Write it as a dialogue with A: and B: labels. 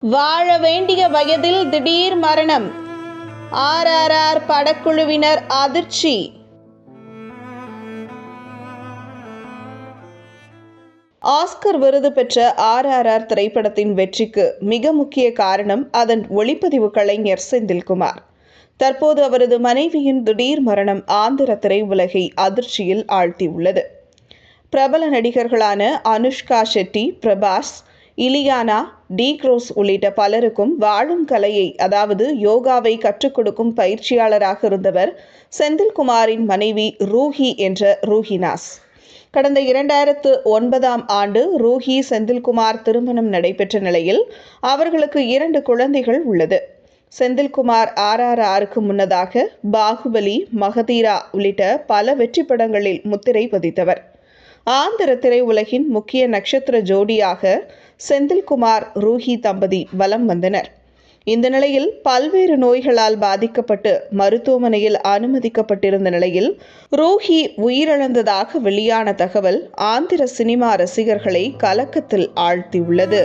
A: வாழ வேண்டிய வயதில் திடீர் மரணம். ஆர்ஆர்ஆர் படக்குழுவினர் அதிர்ச்சி. ஆஸ்கர் விருது பெற்ற ஆர்ஆர்ஆர் திரைப்படத்தின் வெற்றிக்கு மிக முக்கிய காரணம் அதன் ஒளிப்பதிவு கலைஞர் செந்தில்குமார். தற்போது அவரது மனைவியின் திடீர் மரணம் ஆந்திர திரையுலகை அதிர்ச்சியில் ஆழ்த்தியுள்ளது. பிரபல நடிகர்களான அனுஷ்கா ஷெட்டி பிரபாஸ் இலியானா டி க்ரோஸ் உள்ளிட்ட பலருக்கும் வாழும் கலையை அதாவது யோகாவை கற்றுக் கொடுக்கும் பயிற்சியாளராக இருந்தவர் செந்தில்குமாரின் மனைவி ரூஹி என்ற ரூஹினாஸ். கடந்த இரண்டாயிரத்து ஒன்பதாம் ஆண்டு ரூஹி செந்தில்குமார் திருமணம் நடைபெற்ற நிலையில் அவர்களுக்கு இரண்டு குழந்தைகள் உள்ளது. செந்தில்குமார் ஆர்ஆர்ஆருக்கு முன்னதாக பாகுபலி மகதீரா உள்ளிட்ட பல வெற்றி படங்களில் முத்திரை பதித்தவர். ஆந்திர திரையுலகின் முக்கிய நட்சத்திர ஜோடியாக செந்தில்குமார் ரூஹி தம்பதி வலம் வந்தனர். இந்த நிலையில் பல்வேறு நோய்களால் பாதிக்கப்பட்டு மருத்துவமனையில் அனுமதிக்கப்பட்டிருந்த நிலையில் ரூஹி உயிரிழந்ததாக வெளியான தகவல் ஆந்திர சினிமா ரசிகர்களை கலக்கத்தில் ஆழ்த்தியுள்ளது.